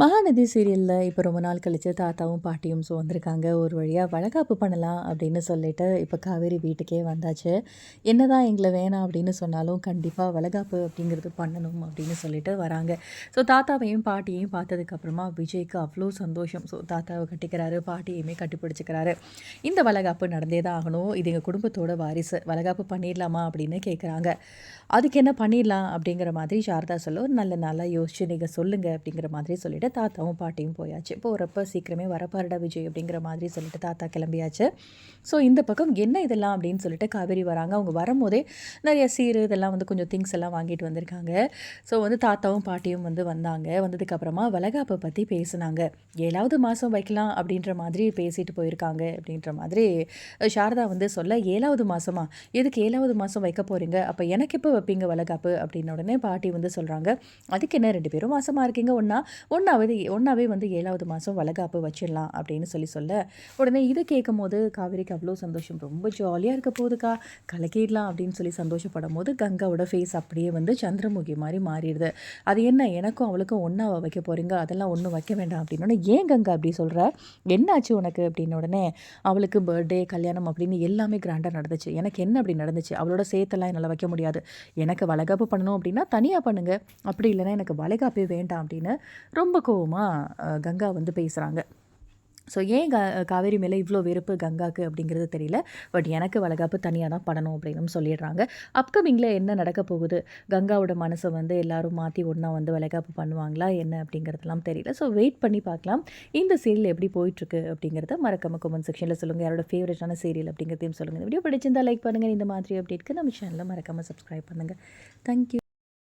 மகாநதி சீரியலில் இப்போ ரொம்ப நாள் கழித்து தாத்தாவும் பாட்டியும் ஸோ வந்திருக்காங்க ஒரு வழியாக வழக்காப்பு பண்ணலாம் அப்படின்னு சொல்லிட்டு இப்போ காவேரி வீட்டுக்கே வந்தாச்சு. என்னதான் எங்களை வேணாம் அப்படின்னு சொன்னாலும் கண்டிப்பாக வழக்காப்பு அப்படிங்கிறது பண்ணணும் அப்படின்னு சொல்லிட்டு வராங்க. ஸோ தாத்தாவையும் பாட்டியையும் பார்த்ததுக்கப்புறமா விஜய்க்கு அவ்வளோ சந்தோஷம். ஸோ தாத்தாவை கட்டிக்கிறாரு பாட்டியையுமே கட்டிப்பிடிச்சிக்கிறாரு இந்த வழக்காப்பு நடந்தே தான் ஆகணும். இது எங்கள் குடும்பத்தோட வாரிசு. வழக்காப்பு பண்ணிடலாமா அப்படின்னு கேட்குறாங்க அதுக்கு என்ன பண்ணிடலாம் அப்படிங்கிற மாதிரி சாரதா சொல்ல ஒரு நல்ல நாளாக யோசிச்சு நீங்கள் சொல்லுங்கள் அப்படிங்கிற மாதிரி சொல்லிட்டு தாத்தாவும் பாட்டியும் போயாச்சு. போகிறப்ப சீக்கிரமே வரப்பாருடா விஜய் அப்படிங்கிற மாதிரி சொல்லிட்டு தாத்தா கிளம்பியாச்சு. ஸோ இந்த பக்கம் என்ன இதெல்லாம் அப்படின்னு சொல்லிட்டு காவேரி வராங்க. அவங்க வரும்போதே நிறைய சீரு இதெல்லாம் வந்து கொஞ்சம் திங்ஸ் எல்லாம் வாங்கிட்டு வந்திருக்காங்க. ஸோ வந்து தாத்தாவும் பாட்டியும் வந்து வந்தாங்க. வந்ததுக்கப்புறமா வளகாப்பை பற்றி பேசினாங்க. ஏழாவது மாதம் வைக்கலாம் அப்படின்ற மாதிரி பேசிட்டு போயிருக்காங்க அப்படின்ற மாதிரி சாரதா வந்து சொல்ல ஏழாவது மாதமா எதுக்கு ஏழாவது மாதம் வைக்க போகிறீங்க அப்போ எனக்கு எப்போ வைப்பீங்க வளகாப்பு? அப்படின்ன உடனே பாட்டி வந்து சொல்கிறாங்க அதுக்கு என்ன ரெண்டு பேரும் மாதமாக இருக்கீங்க? ஒன்றா ஒன்றாவது ஒன்றாவே வந்து ஏழாவது மாதம் வளகாப்பு வச்சிடலாம் அப்படின்னு சொல்லி சொல்ல உடனே இதை கேட்கும் போது காவேரிக்கு அவ்வளோ சந்தோஷம். ரொம்ப ஜாலியாக இருக்க போகுதுக்கா. கலக்கிடலாம் அப்படின்னு சொல்லி சந்தோஷப்படும் போது கங்காவோட ஃபேஸ் அப்படியே வந்து சந்திரமுகி மாதிரி மாறிடுது. அது என்ன எனக்கும் அவளுக்கும் ஒன்றா வைக்க போகிறீங்க அதெல்லாம் ஒன்றும் வைக்க வேண்டாம் அப்படின்னு ஏன் கங்கா அப்படி சொல்கிற என்னாச்சு உனக்கு? அப்படின்ன உடனே அவளுக்கு பர்த்டே கல்யாணம் அப்படின்னு எல்லாமே கிராண்டாக நடந்துச்சு. எனக்கு என்ன அப்படி நடந்துச்சு? அவளோட சேர்த்தெல்லாம் என்னால் வைக்க முடியாது. எனக்கு வளகாப்பு பண்ணணும் அப்படின்னா தனியாக பண்ணுங்கள் அப்படி இல்லைன்னா எனக்கு வளைகாப்பே வேண்டாம் அப்படின்னு ரொம்ப கோவமாக கங்கா வந்து பேசுகிறாங்க ஸோ ஏன் க காவேரி மேலே இவ்வளோ வெறுப்பு கங்காக்கு அப்படிங்கிறது தெரியல. பட் எனக்கு வளகாப்பு தனியாக தான் பண்ணணும் அப்படின்னு சொல்லிடுறாங்க. அப்கமிங்கில் என்ன நடக்க போகுது? கங்காவோட மனசை வந்து எல்லாரும் மாற்றி ஒன்றா வந்து வளகாப்பு பண்ணுவாங்களா? என்ன அப்படிங்கிறதெல்லாம் தெரியல. ஸோ வெயிட் பண்ணி பார்க்கலாம். இந்த சீரியல் எப்படி போயிட்டுருக்கு அப்படிங்கிறத மறக்காம கமெண்ட் செக்ஷனில் சொல்லுங்கள் யாரோட ஃபேவரட்டான சீரியல் அப்படிங்கிறதையும் சொல்லுங்கள் இந்த வீடியோ பிடிச்சிருந்தா லைக் பண்ணுங்கள் இந்த மாதிரி அப்டேட்க்கு நம்ம சேனலில் மறக்காமல் சப்ஸ்கிரைப் பண்ணுங்கள் தேங்க்யூ